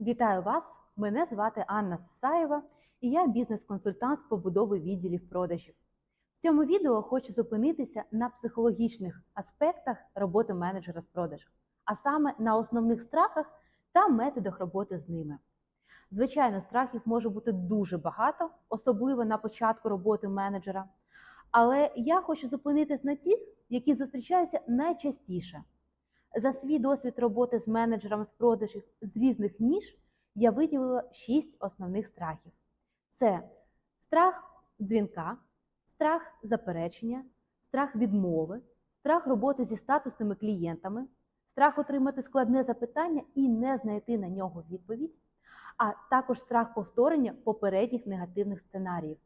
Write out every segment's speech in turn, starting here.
Вітаю вас! Мене звати Анна Сисаєва і я бізнес-консультант з побудови відділів продажів. В цьому відео хочу зупинитися на психологічних аспектах роботи менеджера з продажу, а саме на основних страхах та методах роботи з ними. Звичайно, страхів може бути дуже багато, особливо на початку роботи менеджера. Але я хочу зупинитись на тих, які зустрічаються найчастіше. За свій досвід роботи з менеджером з продажів з різних ніж я виділила шість основних страхів: це страх дзвінка, страх заперечення, страх відмови, страх роботи зі статусними клієнтами, страх отримати складне запитання і не знайти на нього відповідь, а також страх повторення попередніх негативних сценаріїв.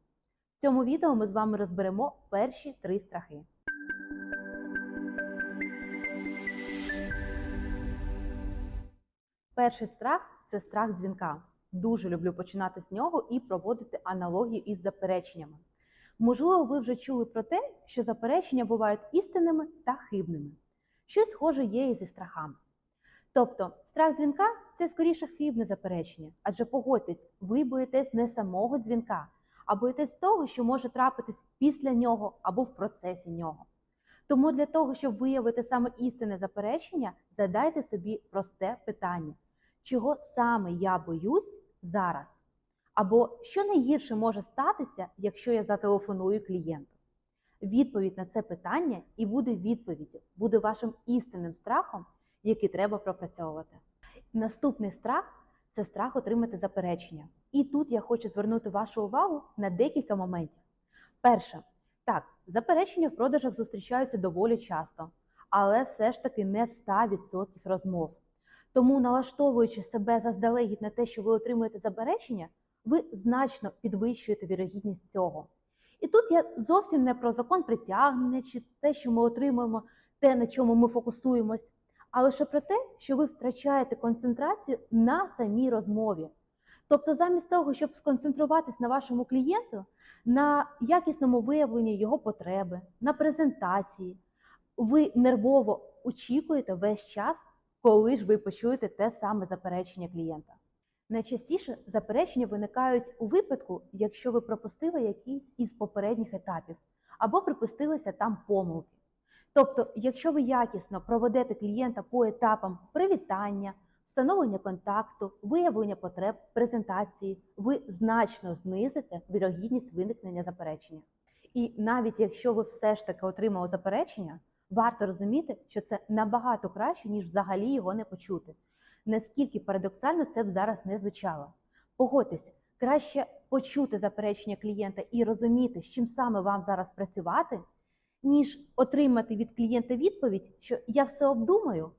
В цьому відео ми з вами розберемо перші три страхи. Перший страх це страх дзвінка. Дуже люблю починати з нього і проводити аналогію із запереченнями. Можливо, ви вже чули про те, що заперечення бувають істинними та хибними. Щось схоже є і зі страхами. Тобто, страх дзвінка це скоріше хибне заперечення, адже погодьтесь, ви боїтесь не самого дзвінка, а боїтесь того, що може трапитись після нього або в процесі нього. Тому для того, щоб виявити саме істинне заперечення, задайте собі просте питання: чого саме я боюсь зараз? Або що найгірше може статися, якщо я зателефоную клієнту? Відповідь на це питання і буде відповіддю, буде вашим істинним страхом, який треба пропрацьовувати. Наступний страх це страх отримати заперечення. І тут я хочу звернути вашу увагу на декілька моментів. Перше, так, заперечення в продажах зустрічаються доволі часто, але все ж таки не в 100% розмов. Тому, налаштовуючи себе заздалегідь на те, що ви отримуєте заперечення, ви значно підвищуєте вірогідність цього. І тут я зовсім не про закон притягнення чи те, що ми отримуємо, те, на чому ми фокусуємось, а лише про те, що ви втрачаєте концентрацію на самій розмові. Тобто, замість того, щоб сконцентруватись на вашому клієнту, на якісному виявленні його потреби, на презентації, ви нервово очікуєте весь час, коли ж ви почуєте те саме заперечення клієнта. Найчастіше заперечення виникають у випадку, якщо ви пропустили якийсь із попередніх етапів або припустилися там помилки. Тобто, якщо ви якісно проведете клієнта по етапам привітання, встановлення контакту, виявлення потреб, презентації, ви значно знизите вірогідність виникнення заперечення. І навіть якщо ви все ж таки отримали заперечення, варто розуміти, що це набагато краще, ніж взагалі його не почути. Наскільки парадоксально це б зараз не звучало. Погодьтесь, краще почути заперечення клієнта і розуміти, з чим саме вам зараз працювати, ніж отримати від клієнта відповідь, що я все обдумаю,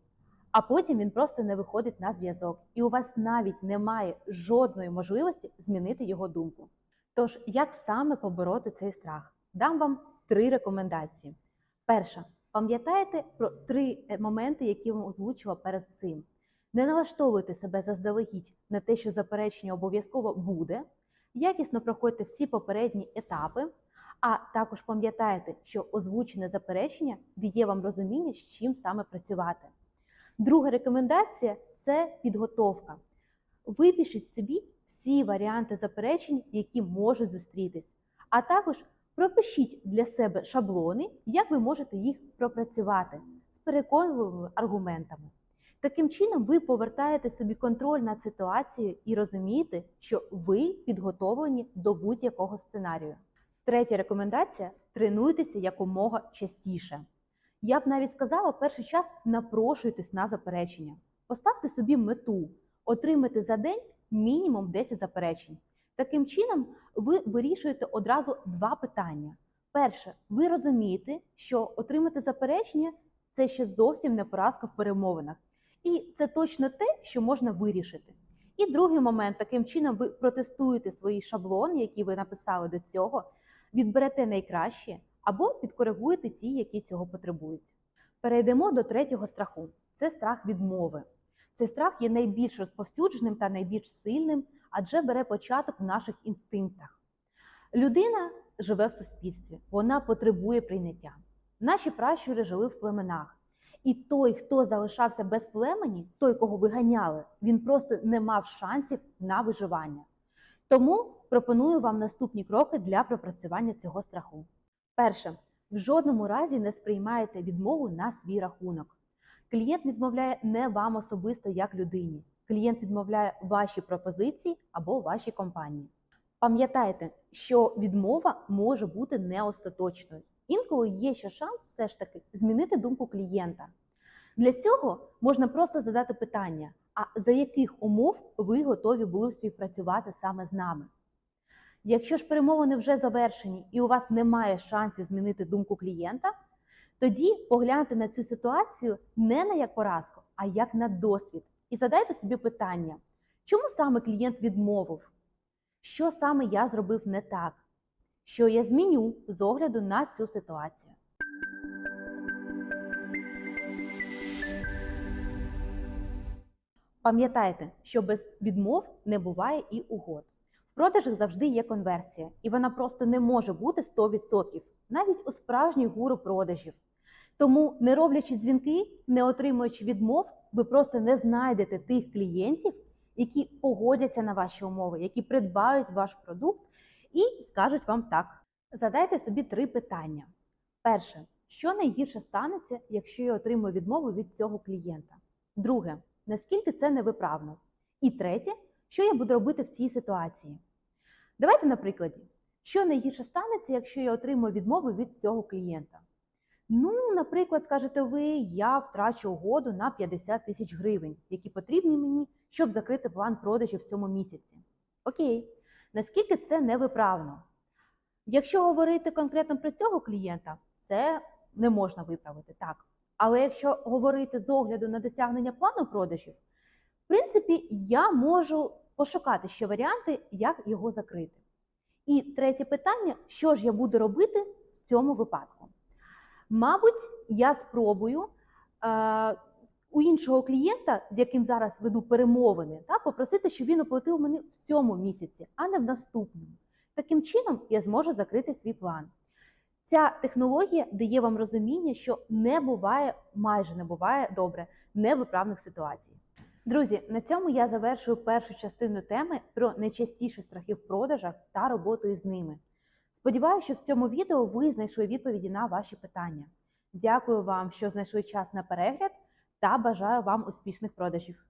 а потім він просто не виходить на зв'язок, і у вас навіть немає жодної можливості змінити його думку. Тож, як саме побороти цей страх? Дам вам три рекомендації. Перша, пам'ятайте про три моменти, які вам озвучила перед цим. Не налаштовуйте себе заздалегідь на те, що заперечення обов'язково буде. Якісно проходьте всі попередні етапи, а також пам'ятайте, що озвучене заперечення дає вам розуміння, з чим саме працювати. Друга рекомендація це підготовка. Випишіть собі всі варіанти заперечень, які можуть зустрітись, а також пропишіть для себе шаблони, як ви можете їх пропрацювати з переконливими аргументами. Таким чином, ви повертаєте собі контроль над ситуацією і розумієте, що ви підготовлені до будь-якого сценарію. Третя рекомендація тренуйтеся якомога частіше. Я б навіть сказала, перший час напрошуйтесь на заперечення. Поставте собі мету отримати за день мінімум 10 заперечень. Таким чином, ви вирішуєте одразу два питання. Перше, ви розумієте, що отримати заперечення це ще зовсім не поразка в перемовинах. І це точно те, що можна вирішити. І другий момент, таким чином, ви протестуєте свої шаблони, які ви написали до цього, відберете найкраще або підкоригуєте ті, які цього потребують. Перейдемо до третього страху це страх відмови. Цей страх є найбільш розповсюдженим та найбільш сильним, адже бере початок в наших інстинктах. Людина живе в суспільстві, вона потребує прийняття. Наші пращури жили в племенах. І той, хто залишався без племені, той, кого виганяли, він просто не мав шансів на виживання. Тому пропоную вам наступні кроки для пропрацювання цього страху. Перше, в жодному разі не сприймаєте відмову на свій рахунок. Клієнт відмовляє не вам особисто як людині. Клієнт відмовляє ваші пропозиції або вашій компанії. Пам'ятайте, що відмова може бути не остаточною. Інколи є ще шанс все ж таки змінити думку клієнта. Для цього можна просто задати питання: а за яких умов ви готові були співпрацювати саме з нами? Якщо ж перемовини вже завершені і у вас немає шансів змінити думку клієнта, тоді погляньте на цю ситуацію не на як поразку, а як на досвід. І задайте собі питання, чому саме клієнт відмовив? Що саме я зробив не так? Що я зміню з огляду на цю ситуацію? Пам'ятайте, що без відмов не буває і угод. В продажах завжди є конверсія, і вона просто не може бути 100%, навіть у справжніх гуру продажів. Тому, не роблячи дзвінки, не отримуючи відмов, ви просто не знайдете тих клієнтів, які погодяться на ваші умови, які придбають ваш продукт і скажуть вам так. Задайте собі три питання. Перше, що найгірше станеться, якщо я отримую відмову від цього клієнта? Друге, наскільки це невиправно? І третє, що я буду робити в цій ситуації? Давайте на прикладі, що найгірше станеться, якщо я отримую відмову від цього клієнта? Ну, наприклад, скажете ви, я втрачу угоду на 50 тисяч гривень, які потрібні мені, щоб закрити план продажів в цьому місяці. Окей, наскільки це невиправно? Якщо говорити конкретно про цього клієнта, це не можна виправити так. Але якщо говорити з огляду на досягнення плану продажів, в принципі, я можу пошукати ще варіанти, як його закрити. І третє питання: що ж я буду робити в цьому випадку? Мабуть, я спробую е, у іншого клієнта, з яким зараз веду перемовини, та, попросити, щоб він оплатив мені в цьому місяці, а не в наступному. Таким чином я зможу закрити свій план. Ця технологія дає вам розуміння, що не буває, майже не буває добре невиправних ситуацій. Друзі, на цьому я завершую першу частину теми про найчастіші страхи в продажах та роботу із ними. Сподіваюся, що в цьому відео ви знайшли відповіді на ваші питання. Дякую вам, що знайшли час на перегляд, та бажаю вам успішних продажів.